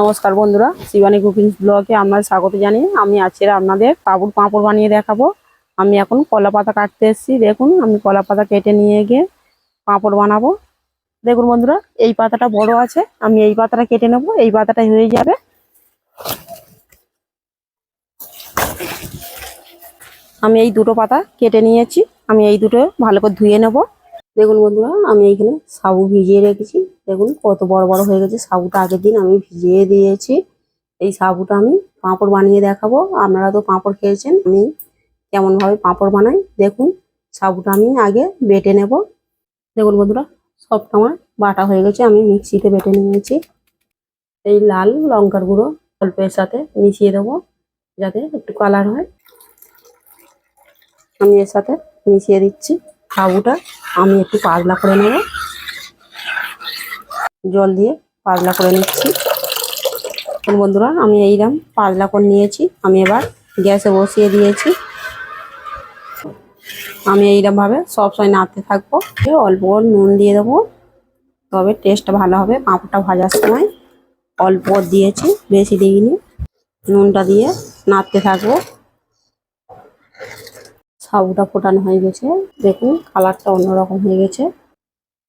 নমস্কার বন্ধুরা, শিবানী কুকিং ব্লগে আপনাদের স্বাগত জানিয়ে আমি আজকে আপনাদের পাবুর পাঁপড় বানিয়ে দেখাবো। আমি এখন কলা পাতা কাটতে এসেছি, দেখুন আমি কলা পাতা কেটে নিয়ে গিয়ে পাঁপড় বানাবো। দেখুন বন্ধুরা, এই পাতাটা বড় আছে, আমি এই পাতাটা কেটে নেব, এই পাতাটাই হয়ে যাবে। আমি এই দুটো পাতা কেটে নিয়েছি, আমি এই দুটো ভালো করে ধুয়ে নেব। দেখুন বন্ধুরা, আমি এইখানে সাবু ভিজিয়ে রেখেছি। দেখুন কত বড় বড় হয়ে গেছে। সাবুটা আগের দিন আমি ভিজিয়ে দিয়েছি। এই সাবুটা আমি পাঁপড় বানিয়ে দেখাবো। আপনারা তো পাঁপড় খেয়েছেন। আমি কেমন ভাবে পাঁপড় বানাই, দেখুন। সাবুটা আমি আগে বেটে নেব। দেখুন বন্ধুরা, সবটা আমার বাটা হয়ে গেছে। আমি মিক্সিতে বেটে নিয়েছি। এই লাল লঙ্কার গুঁড়ো অল্পের সাথে মিশিয়ে দেবো, যাতে একটু কালার হয়। আমি এর সাথে মিশিয়ে দিচ্ছি। সাবুটা আমি একটু পাতলা করে নেব। জল দিয়ে পাতলা করে নিচ্ছি। বন্ধুরা, আমি এইরকম পাতলা করে নিয়েছি। আমি এবার গ্যাসে বসিয়ে দিয়েছি। আমি এইরকম ভাবে সবসময় নাড়তে থাকব। অল্প নুন দিয়ে দেবো। তবে টেস্টটা ভালো হবে। পাঁপড়টা ভাজার সময় অল্প দিয়েছি, বেশি দিইনি। নুনটা দিয়ে নাড়তে থাকব। সাবুটা ফোটানো হয়ে গেছে। দেখুন কালারটা অন্যরকম হয়ে গেছে।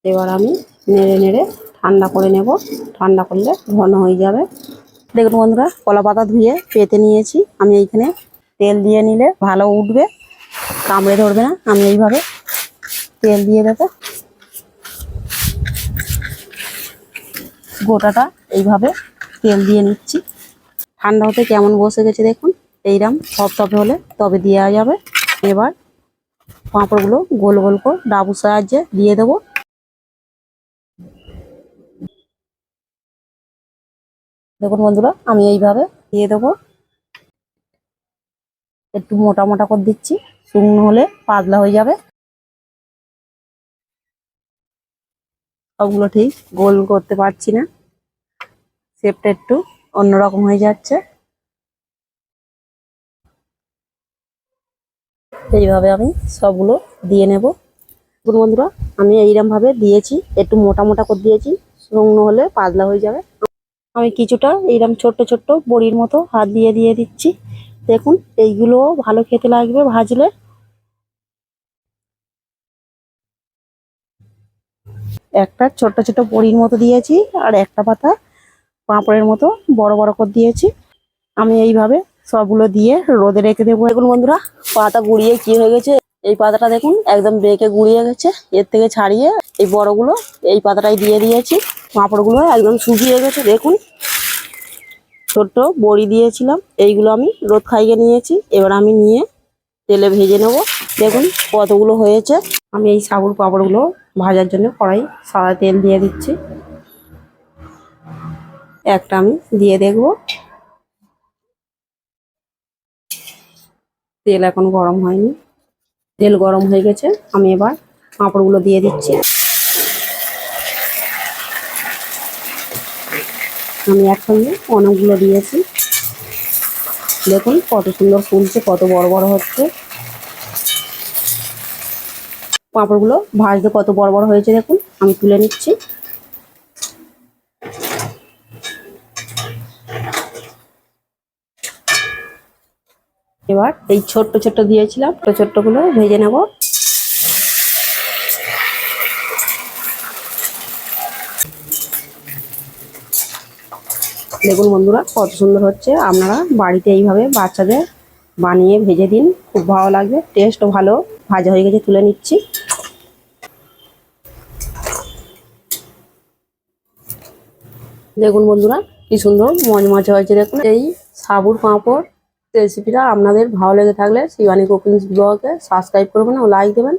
এবার আমি নেড়ে নেড়ে ঠান্ডা করে নেব। ঠান্ডা করলে ঘন হয়ে যাবে। দেখুন বন্ধুরা, কলা পাতা ধুয়ে পেতে নিয়েছি। আমি এইখানে তেল দিয়ে নিলে ভালো উঠবে, কামড়ে ধরবে না। আমি এইভাবে তেল দিয়ে দেবো। গোটাটা এইভাবে তেল দিয়ে নিচ্ছি। ঠান্ডা হতে কেমন বসে গেছে দেখুন এইরকম সব হলে তবে দেওয়া যাবে। এবার পাঁপড়গুলো গোল গোল করে ডাবুর সাহায্যে দিয়ে দেবো। দেখুন বন্ধুরা, আমি এইভাবে দিয়ে দেবো। একটু মোটা মোটা করে দিচ্ছি, শুকনো হলে পাতলা হয়ে যাবে। সবগুলো ঠিক গোল করতে পারছি না। শেপটা একটু অন্যরকম হয়ে যাচ্ছে। এইভাবে আমি সবগুলো দিয়ে নেব। বন্ধুরা, আমি এইরকম ভাবে দিয়েছি, একটু মোটা মোটা করে দিয়েছি, শুকনো হলে পাতলা হয়ে যাবে। আমি কিছুটা এইরকম ছোট্ট ছোট্ট বড়ির মতো হাত দিয়ে দিয়ে দিচ্ছি। দেখুন এইগুলো ভালো খেতে লাগবে ভাজলে। একটা ছোট্ট ছোট্ট বড়ির মতো দিয়েছি আর একটা পাতা পাঁপড়ের মতো বড় বড় করে দিয়েছি। আমি এইভাবে সবগুলো দিয়ে রোদে রেখে দেবো। দেখুন বন্ধুরা, পাতা গুড়িয়ে কি হয়ে গেছে? এই পাতাটা দেখুন, একদম বেঁকে গুড়িয়ে গেছে। এর থেকে ছাড়িয়ে এই বড়গুলো এই পাতাটাই দিয়ে দিয়েছি। পাঁপড়গুলো একদম শুকিয়ে গেছে, দেখুন। ছোট্ট বড়ি দিয়েছিলাম, এইগুলো আমি রোদ খাইয়ে নিয়েছি, এবার আমি নিয়ে তেলে ভেজে নেব। দেখুন কতগুলো হয়েছে। আমি এই সাবুর পাঁপড়গুলো ভাজার জন্য কড়াই সাদা তেল দিয়ে দিচ্ছি। একটা আমি দিয়ে দেখব। তেল এখন গরম হয়নি। তেল গরম হয়ে গেছে, আমি এবার পাঁপড়গুলো দিয়ে দিচ্ছি। আমি একসঙ্গে অনেকগুলো দিয়েছি। দেখুন কত সুন্দর ফুলছে, কত বড় বড় হচ্ছে। পাঁপড়গুলো ভাজতে কত বড় বড় হয়েছে দেখুন, আমি তুলে নিচ্ছি। এবার এই ছোট্ট ছোট্ট দিয়েছিলাম, ছোট্ট ছোট্টগুলো ভেজে নেব। দেখুন বন্ধুরা, কত সুন্দর হচ্ছে। আপনারা বাড়িতে এইভাবে বাচ্চাদের বানিয়ে ভেজে দিন, খুব ভালো লাগবে। টেস্টও ভালো। ভাজা হয়ে গেছে, তুলে নিচ্ছি। দেখুন বন্ধুরা, কি সুন্দর মজমজা হয়েছে, দেখুন। এই সাবুর পাঁপড় রেসিপিটা আপনাদের ভালো লেগে থাকলে, শিবানী কুকিংস ব্লগে সাবস্ক্রাইব করবেন ও লাইক দেবেন।